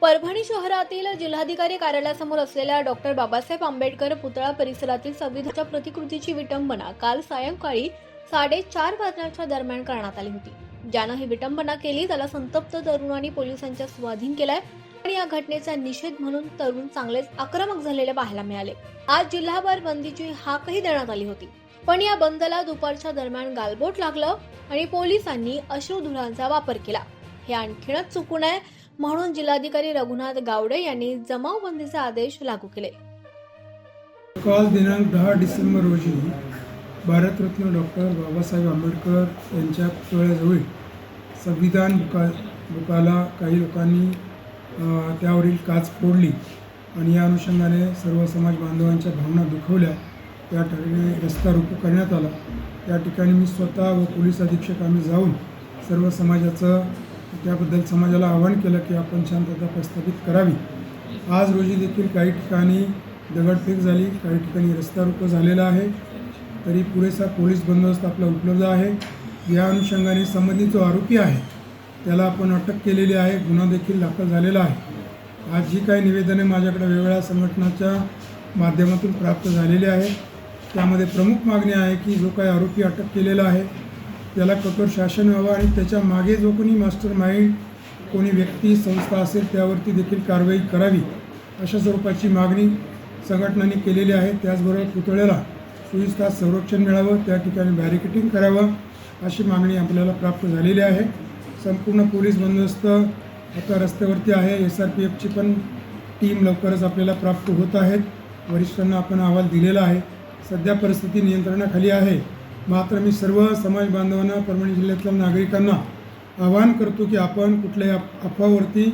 परभणी शहरातील जिल्हाधिकारी कार्यालयासमोर असलेल्या डॉक्टर बाबासाहेब आंबेडकर पुतळा परिसरातील संविधानाच्या प्रतिकृतीची विटंबना काल सायंकाळी साडेचार वाजण्याच्या दरम्यान करण्यात आली होती. ज्यानं ही विटंबना केली त्याला संतप्त तरुणांनी पोलिसांच्या स्वाधीन केलाय आणि या घटनेचा निषेध म्हणून तरुण चांगलेच आक्रमक झालेले पाहायला मिळाले. आज जिल्हाभर बंदीची हाकही देण्यात आली होती. पण या बंदला दुपारच्या दरम्यान गालबोट लागलं आणि पोलिसांनी अश्रुधुरांचा वापर केला. हे आणखीनच चुकून आहे. म्हणून जिल्हाधिकारी रघुनाथ गावडे यांनी जमावबंदीचे आदेश लागू केले. काल दिनांक दहा डिसेंबर रोजी भारतरत्न डॉक्टर बाबासाहेब आंबेडकर यांच्या पुतळ्याजवळ संविधान बुका बुकाला काही लोकांनी त्यावरील काच फोडली आणि या अनुषंगाने सर्व समाज बांधवांच्या भावना दुखवल्या. त्या ठिकाणी रस्ता रोको करण्यात आला. त्या ठिकाणी मी स्वतः व पोलीस अधीक्षक आम्ही जाऊन सर्व समाजाचं त्याबद्दल समाजाला आवाहन केलं की आपण शांतता प्रस्थापित करावी. आज रोजी देखील काही ठिकाणी दगडफेक झाली काही ठिकाणी रस्ता रोको झालेला आहे. तरी पुरेसा पोलीस बंदोबस्त आपला उपलब्ध आहे. या अनुषंगाने संबंधित जो आरोपी आहे त्याला आपण अटक केलेली आहे. गुन्हा देखील दाखल झालेला आहे. आज जी काही निवेदने माझ्याकडे वेगवेगळ्या संघटनाच्या माध्यमातून प्राप्त झालेली आहे त्यामध्ये प्रमुख मागणी आहे की जो काही आरोपी अटक केलेला आहे त्याला कठोर शासन व्हावं आणि त्याच्यामागे जो कोणी मास्टर माइंड कोणी व्यक्ती संस्था असेल त्यावरती देखील कारवाई करावी अशा स्वरूपाची मागणी संघटनांनी केलेली आहे. त्याचबरोबर पुतळ्याला चोवीस तास संरक्षण मिळावं त्या ठिकाणी बॅरिकेटिंग करावं अशी मागणी आपल्याला प्राप्त झालेली आहे. संपूर्ण पोलीस बंदोबस्त आता रस्त्यावरती आहे. एस आर पी एफची पण टीम लवकरच आपल्याला प्राप्त होत आहेत. वरिष्ठांना आपण अहवाल दिलेला आहे. सध्या परिस्थिती नियंत्रणाखाली आहे. मात्र मी सर्व समाज बांधवांना परभणी जिल्ह्यातल्या नागरिकांना आवाहन करतो की आपण कुठल्याही अफवावरती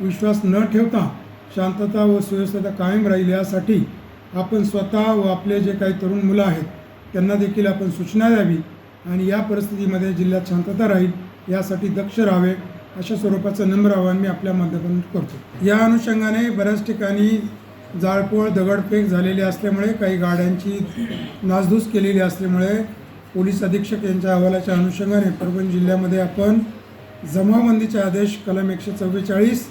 विश्वास न ठेवता शांतता व सुव्यवस्था कायम राहील यासाठी आपण स्वतः व आपले जे काही तरुण मुलं आहेत त्यांना देखील आपण सूचना द्यावी आणि या परिस्थितीमध्ये जिल्ह्यात शांतता राहील यासाठी दक्ष राहावे अशा स्वरूपाचं नम्र आवाहन मी आपल्या माध्यमातून करतो. या अनुषंगाने बऱ्याच ठिकाणी जाळपोळ दगडफेक झालेली असल्यामुळे काही गाड्यांची नासधूस केलेली असल्यामुळे पोलीस अधीक्षक यांच्या अहवालाच्या अनुषंगाने परभणी जिल्ह्यामध्ये आपण जमावबंदीचे आदेश कलम एकशे चव्वेचाळीस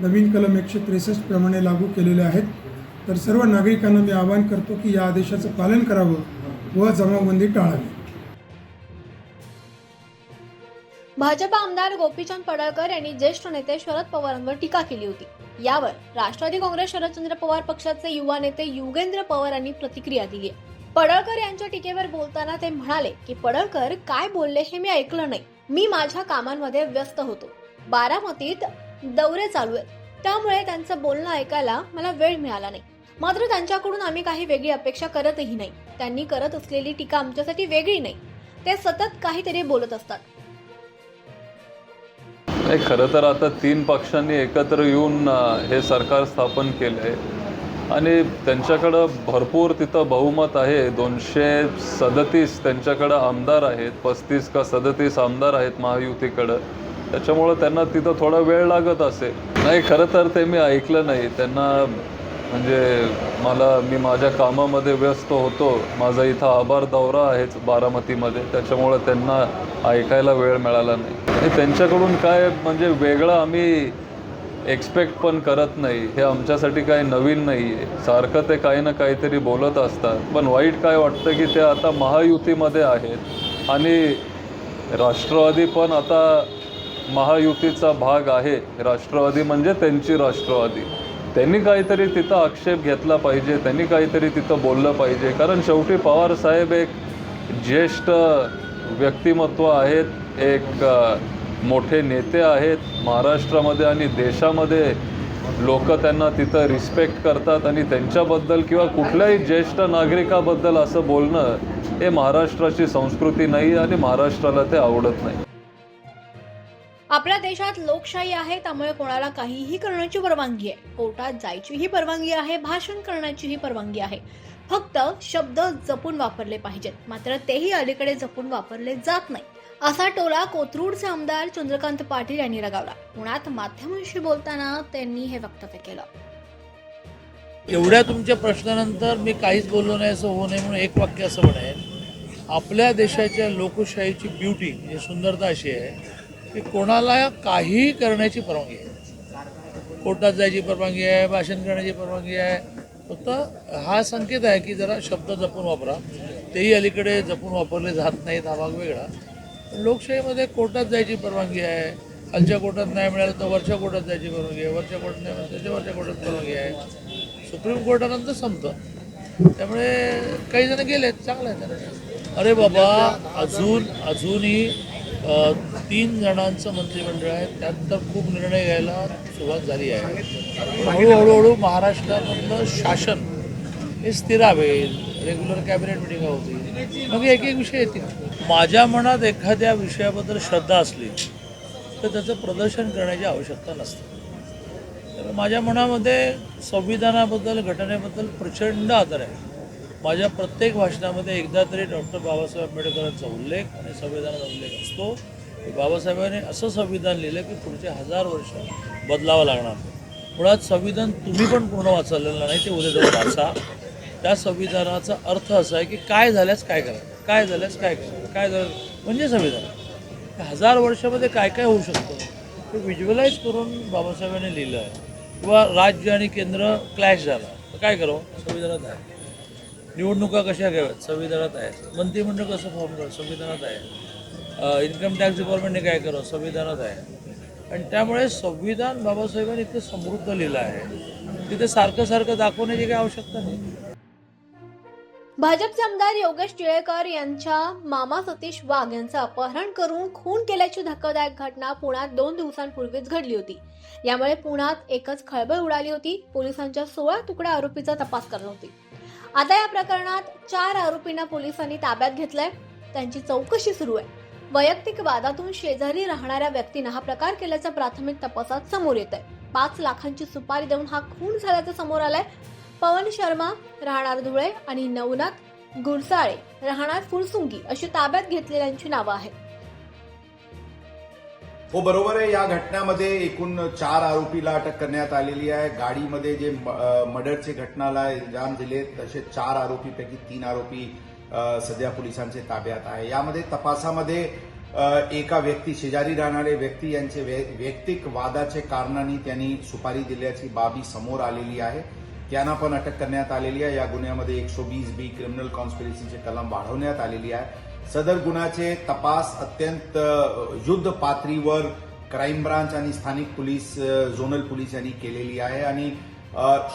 नवीन कलम एकशे त्रेसष्ट प्रमाणे लागू केलेले आहेत. तर सर्व नागरिकांना मी आवाहन करतो की या आदेशाचं पालन करावं व जमावबंदी टाळावी. भाजप आमदार गोपीचंद पडळकर यांनी ज्येष्ठ नेते शरद पवारांवर टीका केली होती. यावर राष्ट्रवादी काँग्रेस शरदचंद्र पवार पक्षाचे युवा नेते युगेंद्र पवार यांनी प्रतिक्रिया दिली आहे. पडळकर यांच्या टीकेवर बोलताना ते म्हणाले की पडळकर काय बोलले हे मी ऐकलं नाही. मी माझ्या कामांमध्ये व्यस्त होतो. बारामतीत दौरे चालू आहेत. त्यामुळे त्यांचं बोलणं ऐकायला मला वेळ मिळाला नाही. मात्र त्यांच्याकडून आम्ही काही वेगळी अपेक्षा करतही नाही. त्यांनी करत असलेली टीका आमच्यासाठी वेगळी नाही. ते सतत काहीतरी बोलत असतात. नाही खरं तर आता तीन पक्षांनी एकत्र येऊन हे सरकार स्थापन केलं आहे आणि त्यांच्याकडं भरपूर तिथं बहुमत आहे. दोनशे सदतीस त्यांच्याकडं आमदार आहेत. पस्तीस का सदतीस आमदार आहेत महायुतीकडं. त्याच्यामुळं त्यांना तिथं थोडा वेळ लागत असेल नाही खरं तर ते मी ऐकलं नाही. त्यांना म्हणजे मला मी माझ्या कामामध्ये व्यस्त होतो. माझा इथं आभार दौरा आहेच बारामतीमध्ये. त्याच्यामुळं त्यांना ऐकायला वेळ मिळाला नाही. आणि त्यांच्याकडून काय म्हणजे वेगळं आम्ही एक्सपेक्ट पण करत नाही. हे आमच्यासाठी काही नवीन नाही आहे सारखं ते काही ना काहीतरी बोलत असतात. पण वाईट काय वाटतं की ते आता महायुतीमध्ये आहेत. आणि राष्ट्रवादी पण आता महायुतीचा भाग आहे. राष्ट्रवादी म्हणजे त्यांची राष्ट्रवादी. त्यांनी काहीतरी तिथं आक्षेप घेतला पाहिजे. त्यांनी काहीतरी तिथं बोललं पाहिजे. कारण शेवटी पवार साहेब एक ज्येष्ठ व्यक्तिमत्व आहेत. एक मोठे नेते आहेत महाराष्ट्रामध्ये आणि देशामध्ये. लोक त्यांना तिथं रिस्पेक्ट करतात आणि त्यांच्याबद्दल किंवा कुठल्याही ज्येष्ठ नागरिकाबद्दल असं बोलणं हे महाराष्ट्राची संस्कृती नाही आणि महाराष्ट्राला ते आवडत नाही. आपल्या देशात लोकशाही आहे त्यामुळे कोणाला काहीही करण्याची परवानगी आहे. कोर्टात जायचीही परवानगी आहे भाषण करण्याचीही परवानगी आहे. फक्त शब्द जपून वापरले पाहिजेत मात्र तेही अलीकडे जपून वापरले जात नाही असा टोला कोथरूडचे आमदार चंद्रकांत पाटील यांनी लगावला पुण्यात माध्यमांशी बोलताना त्यांनी हे वक्तव्य केलं. एवढ्या तुमच्या प्रश्नानंतर मी काहीच बोललो नाही असं होऊ नये म्हणून एक वाक्य असं म्हणेल आपल्या देशाच्या लोकशाहीची ब्युटी म्हणजे सुंदरता अशी आहे की कोणाला काही करण्याची परवानगी आहे. कोर्टात जायची परवानगी आहे भाषण करण्याची परवानगी आहे. फक्त हा संकेत आहे की जरा शब्द जपून वापरा. तेही अलीकडे जपून वापरले जात नाहीत हा भाग वेगळा. लोकशाहीमध्ये कोर्टात जायची परवानगी आहे. खालच्या कोर्टात नाही मिळालं तर वरच्या कोर्टात जायची परवानगी आहे. वरच्या कोर्टात नाही मिळालं त्याच्या वरच्या कोर्टात परवानगी आहे. सुप्रीम कोर्टानंतर संपतं. त्यामुळे काही जण गेलेत चांगलं आहे त्यांना अरे बाबा अजून अजूनही तीन जणांचं मंत्रिमंडळ आहे. त्यात तर खूप निर्णय घ्यायला सुरुवात झाली आहे. हळूहळू हळू महाराष्ट्रामधलं शासन हे स्थिरावेल रेग्युलर कॅबिनेट मिटिंग होती. मग एक एक विषय येतील. माझ्या मनात एखाद्या विषयाबद्दल श्रद्धा असली तर त्याचं प्रदर्शन करण्याची आवश्यकता नसते. तर माझ्या मनामध्ये संविधानाबद्दल घटनेबद्दल प्रचंड आदर आहे. माझ्या प्रत्येक भाषणामध्ये एकदा तरी डॉक्टर बाबासाहेब आंबेडकरांचा उल्लेख आणि संविधानाचा उल्लेख असतो. की बाबासाहेबांनी असं संविधान लिहिलं की पुढचे हजार वर्ष बदलावं लागणार मुळात संविधान तुम्ही पण पूर्ण वाचलेलं नाही ते उद्या जाऊन वाचा. त्या संविधानाचा अर्थ असा आहे की काय झाल्यास काय करायचं काय झाल्यास काय करायचं काय झालं? म्हणजे संविधान. हजार वर्षामध्ये काय काय होऊ शकतं? ते व्हिज्युअलाइज करून बाबासाहेबांनी लिहिलं आहे किंवा राज्य आणि केंद्र क्लॅश झाला. तर काय करावं? संविधानात आहे. निवडणुका कशा घ्याव्यात? संविधानात आहे मंत्रिमंडळ कसं फॉर्म करावं संविधानात आहे. इन्कम टॅक्स डिपार्टमेंटने काय करावं? संविधानात आहे. आणि त्यामुळे संविधान बाबासाहेबांनी इतकं समृद्ध लिहिलं आहे. तिथे सारखं सारखं दाखवण्याची काही आवश्यकता नाही. भाजपचे आमदार योगेश टिळेकर यांच्या मामा सतीश वाघ यांचं अपहरण करून खून केल्याची धक्कादायक घटना पुण्यात दोन दिवसांपूर्वीच घडली होती. यामुळे पुण्यात एकच खळबळ उडाली होती. पोलिसांच्या सोळा तुकड्या आरोपीचा तपास करत होती. आता या प्रकरणात चार आरोपींना पोलिसांनी ताब्यात घेतलंय. त्यांची चौकशी सुरू आहे. वैयक्तिक वादातून शेजारी राहणाऱ्या व्यक्तीनं हा प्रकार केल्याचं प्राथमिक तपासात समोर येत आहे पाच लाखांची सुपारी देऊन हा खून झाल्याचं समोर आलाय. पवन शर्मा राहणार धुळे आणि नवनाथ गुरसाळे राहणार फुलसुंगी अशी ताब्यात घेतलेल्यांची नावं आहेत. हो बरोबर आहे. या घटनेमध्ये एकूण चार आरोपीला अटक करण्यात आलेली आहे. गाडीमध्ये जे मर्डरचे घटनाला इल्जाम दिले तसे चार आरोपीपैकी तीन आरोपी सध्या पोलिसांचे ताब्यात आहे. यामध्ये तपासामध्ये एका व्यक्ती शेजारी राहणारे व्यक्ती यांचे वैयक्तिक वादाचे कारणांनी त्यांनी सुपारी दिल्याची बाबी समोर आलेली आहे. त्यांना पण अटक करण्यात आलेली आहे. या गुन्ह्यामध्ये एकशे वीस बी क्रिमिनल कॉन्स्पिरसीचे कलम वाढवण्यात आलेली आहे. सदर गुन्ह्याचे तपास अत्यंत युद्ध पातळीवर क्राईम ब्रांच आणि स्थानिक पोलीस झोनल पोलीस यांनी केलेली आहे. आणि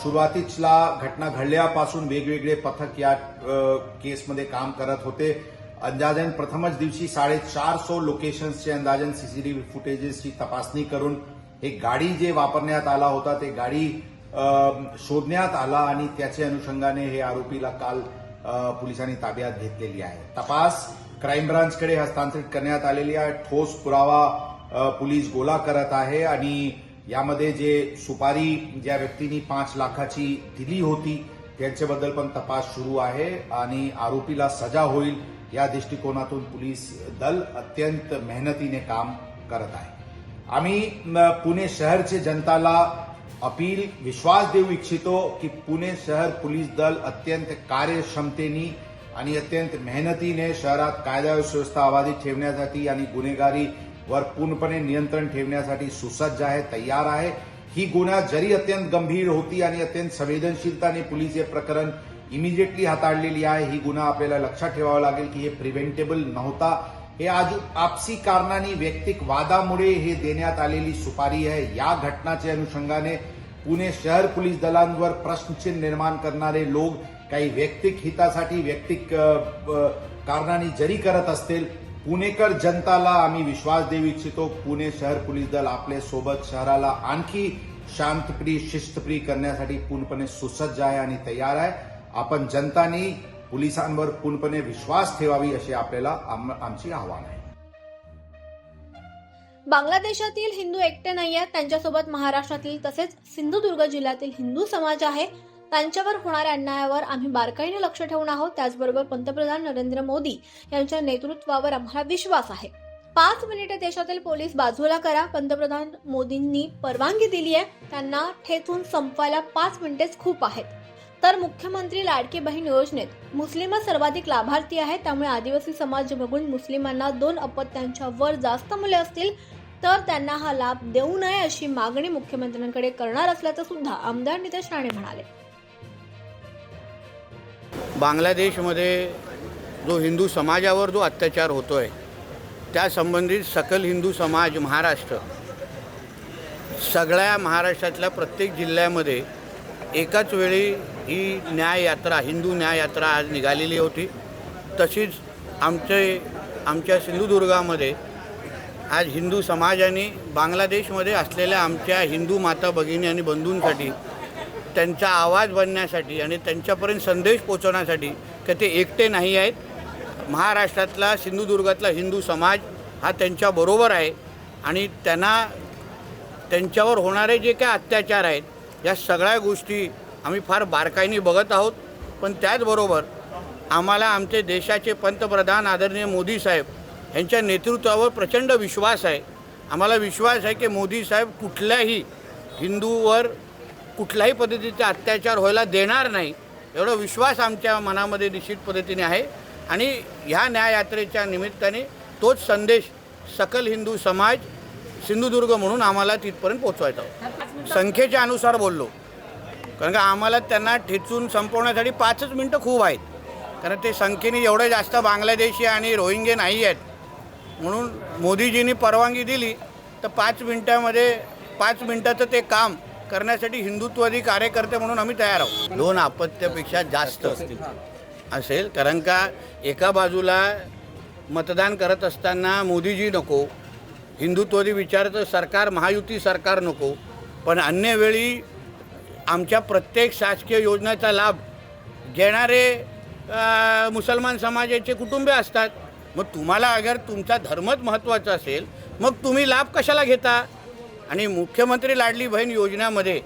सुरुवातीला घटना घडल्यापासून वेगवेगळे पथक या केसमध्ये काम करत होते. अंदाजन प्रथमच दिवशी साडेचार सो लोकेशन्सचे अंदाजन सीसीटीव्ही फुटेजेसची तपासणी करून हे गाडी जे वापरण्यात आला होता ते गाडी शोधण्यात आला आणि त्याच्या अनुषंगाने हे आरोपीला काल पोलिसांनी ताब्यात घेतलेली आहे. तपास क्राईम ब्रांचकडे हस्तांतरित करण्यात आलेली आहे. ठोस पुरावा पोलीस गोळा करत आहे आणि यामध्ये जे सुपारी ज्या व्यक्तींनी पाच लाखाची दिली होती त्यांच्याबद्दल पण तपास सुरू आहे आणि आरोपीला सजा होईल या दृष्टिकोनातून पोलीस दल अत्यंत मेहनतीने काम करत आहे. आम्ही पुणे शहरचे जनताला अपील विश्वास देऊ इच्छितो की पुणे शहर पोलीस दल अत्यंत कार्यक्षमतेने आणि अत्यंत मेहनतीने शहरात कायदा सुव्यवस्था अबाधित ठेवण्यासाठी आणि गुन्हेगारी वर पूर्णपणे नियंत्रण ठेवण्यासाठी सुसज्ज आहे तयार आहे. ही गुन्हा जरी अत्यंत गंभीर होती आणि अत्यंत संवेदनशीलताने पोलीस हे प्रकरण इमिजिएटली हाताळलेली आहे ही गुन्हा आपल्याला लक्षात ठेवावा लागेल की हे प्रिव्हेंटेबल नव्हता. हे आज आपसी कारणाने वैयक्तिक वादामुळे हे देण्यात आलेली सुपारी आहे. या घटनाच्या अनुषंगाने पुणे शहर पोलीस दलांवर प्रश्नचिन्ह निर्माण करणारे लोक काही वैयक्तिक हितासाठी वैयक्तिक कारणाने जरी करत असतील पुणेकर जनताला आम्ही विश्वास देऊ इच्छितो पुणे शहर पोलीस दल आपल्यासोबत शहराला आणखी शांतप्रिय शिस्तप्रिय करण्यासाठी पूर्णपणे सुसज्ज आहे आणि तयार आहे. आपण जनतानी पोलिसांवर पूर्णपणे विश्वास ठेवावी अशी आपल्याला आम- आमची आव्हान आहे. बांगलादेशातील हिंदू एकटे नाही आहेत त्यांच्यासोबत महाराष्ट्रातील तसेच सिंधुदुर्ग जिल्ह्यातील हिंदू समाज आहे. त्यांच्यावर होणाऱ्या अन्यायावर आम्ही बारकाईने लक्ष ठेवून आहोत. त्याचबरोबर पंतप्रधान नरेंद्र मोदी यांच्या नेतृत्वावर आम्हाला विश्वास आहे. पाच मिनिटे देशातील पोलीस बाजूला करा. पंतप्रधान मोदींनी परवानगी दिली आहे त्यांना ठेचून संपवायला पाच मिनिटेच खूप आहेत. तर मुख्यमंत्री लाडकी बहीण योजनेत मुस्लिम सर्वाधिक लाभार्थी आहेत. त्यामुळे आदिवासी समाज बघून मुस्लिमांना दोन अपत्यांच्या वर जास्त मुले असतील. तर त्यांना हा लाभ देऊ नये अशी मागणी मुख्यमंत्र्यांकडे करणार असल्याचं सुद्धा आमदार नितेश राणे म्हणाले. बांगलादेशमध्ये जो हिंदू समाजावर जो अत्याचार होतो आहे त्या संबंधित सकल हिंदू समाज महाराष्ट्र सगळ्या महाराष्ट्रातल्या प्रत्येक जिल्ह्यामध्ये एकाच वेळी ही न्याय यात्रा हिंदू न्याय यात्रा आज निघालेली होती. तशीच आमचे आमच्या सिंधुदुर्गामध्ये आज हिंदू समाजाने बांगलादेशमध्ये असलेल्या आमच्या हिंदू माता भगिनी आणि बंधूंसाठी त्यांचा आवाज बनण्यासाठी आणि त्यांच्यापर्यंत संदेश पोचवण्यासाठी की ते एकटे नाही आहेत. महाराष्ट्रातला सिंधुदुर्गातला हिंदू समाज हा त्यांच्याबरोबर आहे आणि त्यांना त्यांच्यावर होणारे जे काय अत्याचार आहेत या सगळ्या गोष्टी आम्ही फार बारकाईने बघत आहोत. पण त्याचबरोबर आम्हाला आमचे देशाचे पंतप्रधान आदरणीय मोदी साहेब यांच्या नेतृत्वावर प्रचंड विश्वास आहे. आम्हाला विश्वास आहे की मोदी साहेब कुठल्याही हिंदूवर कुठल्याही पद्धतीचा अत्याचार व्हायला देणार नाही एवढा विश्वास आमच्या मनामध्ये निश्चित पद्धतीने आहे. आणि ह्या न्याययात्रेच्या निमित्ताने तोच संदेश सकल हिंदू समाज सिंधुदुर्ग म्हणून आम्हाला तिथपर्यंत पोचवायचा संख्येच्या अनुसार बोललो. कारण का आम्हाला त्यांना ठेचून संपवण्यासाठी पाचच मिनटं खूप आहेत. कारण ते संख्येने एवढे जास्त बांगलादेशी आणि रोहिंगे नाही आहेत. म्हणून मोदीजींनी परवानगी दिली तर पाच मिनटामध्ये पाच मिनटाचं ते काम करण्यासाठी हिंदुत्ववादी कार्यकर्ते म्हणून आम्ही तयार आहोत. दोन अपत्यापेक्षा जास्त असेल कारण का एका बाजूला मतदान करत असताना मोदीजी नको हिंदुत्ववादी विचाराचं सरकार महायुती सरकार नको पण अन्य वेळी आमच्या प्रत्येक शासकीय योजनेचा लाभ घेणारे मुसलमान समाजाचे कुटुंबे असतात. मग तुम्हाला अगर तुमचा धर्मच महत्त्वाचा असेल मग तुम्ही लाभ कशाला घेता? आणि मुख्यमंत्री लाडली बहीण योजनामध्ये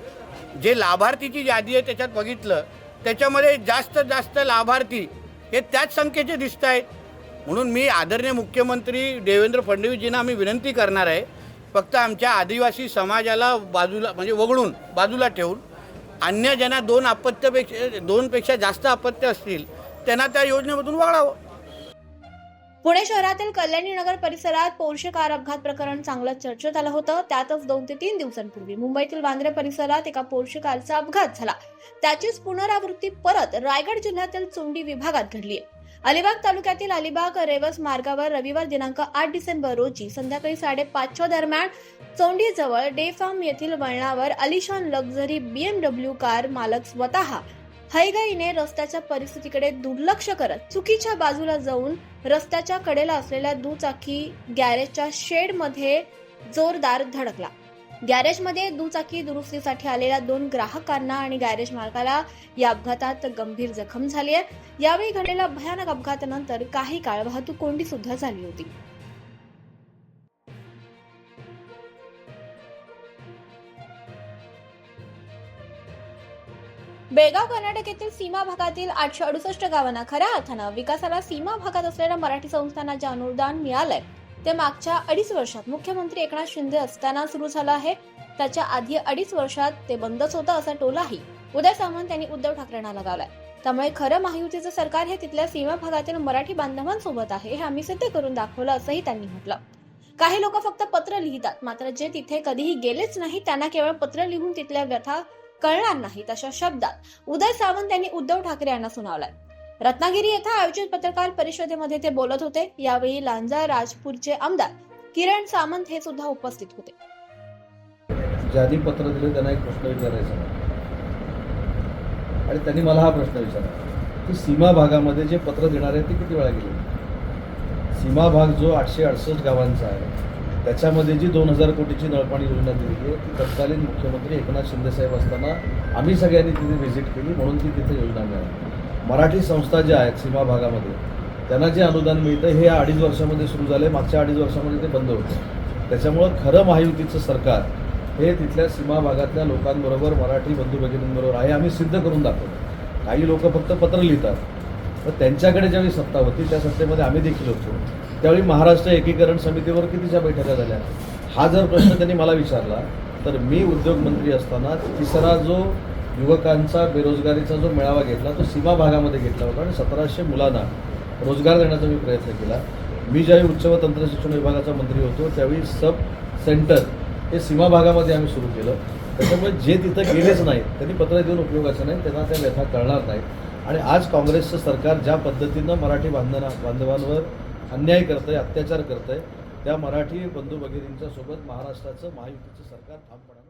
जे लाभार्थीची यादी आहे त्याच्यात बघितलं त्याच्यामध्ये जास्त जास्त लाभार्थी हे त्याच संख्येचे दिसत आहेत. म्हणून मी आदरणीय मुख्यमंत्री देवेंद्र फडणवीसजींना आम्ही विनंती करणार आहे फक्त आमच्या आदिवासी समाजाला बाजूला म्हणजे वगळून बाजूला ठेवून अन्य ज्यांना दोन अपत्यपेक्षा दोनपेक्षा जास्त अपत्य असतील त्यांना त्या योजनेमधून वगळावं पुणे शहरातील कल्याणी नगर परिसरात पोर्शे कार अपघात प्रकरण चांगलं चर्चेत आलं होतं. त्यातच दोन ते तीन दिवसांपूर्वी मुंबईतील वांद्रे परिसरात एका पोर्शे कारचा अपघात झाला. त्याचीच पुनरावृत्ती परत रायगड जिल्ह्यातील चोंडी विभागात घडली अलिबाग तालुक्यातील अलिबाग रेवस मार्गावर रविवार दिनांक आठ डिसेंबर रोजी संध्याकाळी साडेपाचच्या दरम्यान चोंडीजवळ डे फार्म येथील वळणावर अलिशान लक्झरी बीएमडब्ल्यू कार मालक स्वतः हैगाईने रस्त्याच्या परिस्थितीकडे दुर्लक्ष करत चुकीच्या बाजूला जाऊन रस्त्याच्या कडेला असलेल्या दुचाकी गॅरेजच्या शेडमध्ये जोरदार धडकला. गॅरेजमध्ये दुचाकी दुरुस्तीसाठी आलेल्या दोन ग्राहकांना आणि गॅरेज मालकाला या अपघातात गंभीर जखम झाली आहे. यावेळी घडलेल्या भयानक अपघातानंतर काही काळ वाहतूक कोंडी सुद्धा झाली होती. बेळगाव कर्नाटक येथील सीमा भागातील आठशे अडुसष्ट गावांना खऱ्या अर्थानं विकासाला सीमा भागात असलेल्या मराठी संस्थांना जे अनुदान मिळालंय ते मागच्या अडीच वर्षात मुख्यमंत्री एकनाथ शिंदे असताना सुरू झालं आहे. त्याच्या आधी अडीच वर्षात ते बंदच होतं असा टोलाही उदय सामंत यांनी उद्धव ठाकरेंना लगावलाय. त्यामुळे खरं महायुतीचं सरकार हे तिथल्या सीमा भागातील मराठी बांधवांसोबत आहे हे आम्ही सिद्ध करून दाखवलं असंही त्यांनी म्हटलं. काही लोक फक्त पत्र लिहितात मात्र जे तिथे कधीही गेलेच नाही त्यांना केवळ पत्र लिहून तिथल्या व्यथा कळणार नाहीत अशा शब्दात. उदय सावंत यांनी उद्धव ठाकरे यांना सुनावलाय. रत्नागिरी येथे आयोजित पत्रकार परिषदेमध्ये ते बोलत होते. यावेळी लांजा राजपूरचे आमदार किरण सामंत हे सुद्धा उपस्थित होते. ज्यांनी पत्र दिले त्यांना एक प्रश्न विचारायचा आणि त्यांनी मला हा प्रश्न विचारला की सीमा भागामध्ये जे पत्र देणार आहे ते किती वेळा गेले? सीमा भाग जो आठशे अडसष्ट गावांचा आहे त्याच्यामध्ये जी दोन हजार कोटीची नळपाणी योजना दिलेली आहे ती तत्कालीन मुख्यमंत्री एकनाथ शिंदेसाहेब असताना आम्ही सगळ्यांनी तिथे व्हिजिट केली म्हणून ती तिथे योजना मिळाली. मराठी संस्था ज्या आहेत सीमा भागामध्ये त्यांना जे अनुदान मिळतं हे अडीच वर्षामध्ये सुरू झाले मागच्या अडीच वर्षामध्ये ते बंद होतं त्याच्यामुळं खरं महायुतीचं सरकार हे तिथल्या सीमा भागातल्या लोकांबरोबर मराठी बंधू भगिनींबरोबर आहे आम्ही सिद्ध करून दाखवतो. काही लोक फक्त पत्र लिहितात तर त्यांच्याकडे ज्यावेळी सत्ता होती त्या सत्तेमध्ये आम्ही देखील होतो. त्यावेळी महाराष्ट्र एकीकरण समितीवर कितीच्या बैठका झाल्या? हा जर प्रश्न त्यांनी मला विचारला तर मी उद्योगमंत्री असताना तिसरा जो युवकांचा बेरोजगारीचा जो मेळावा घेतला तो सीमा भागामध्ये घेतला होता आणि सतराशे मुलांना रोजगार देण्याचा मी प्रयत्न केला. मी ज्यावेळी उच्च व तंत्र शिक्षण विभागाचा मंत्री होतो त्यावेळी सब सेंटर हे सीमा भागामध्ये आम्ही सुरू केलं. त्याच्यामुळे जे तिथं गेलेच नाहीत त्यांनी पत्र देऊन उपयोगाचं नाही त्यांना त्या व्यथा कळणार नाहीत. आणि आज काँग्रेसचं सरकार ज्या पद्धतीनं मराठी बांधना बांधवांवर अन्याय करतंय आहे अत्याचार करतंय आहे त्या मराठी बंधू भगिनींच्या सोबत महाराष्ट्राचं महायुतीचं सरकार ठामपणाने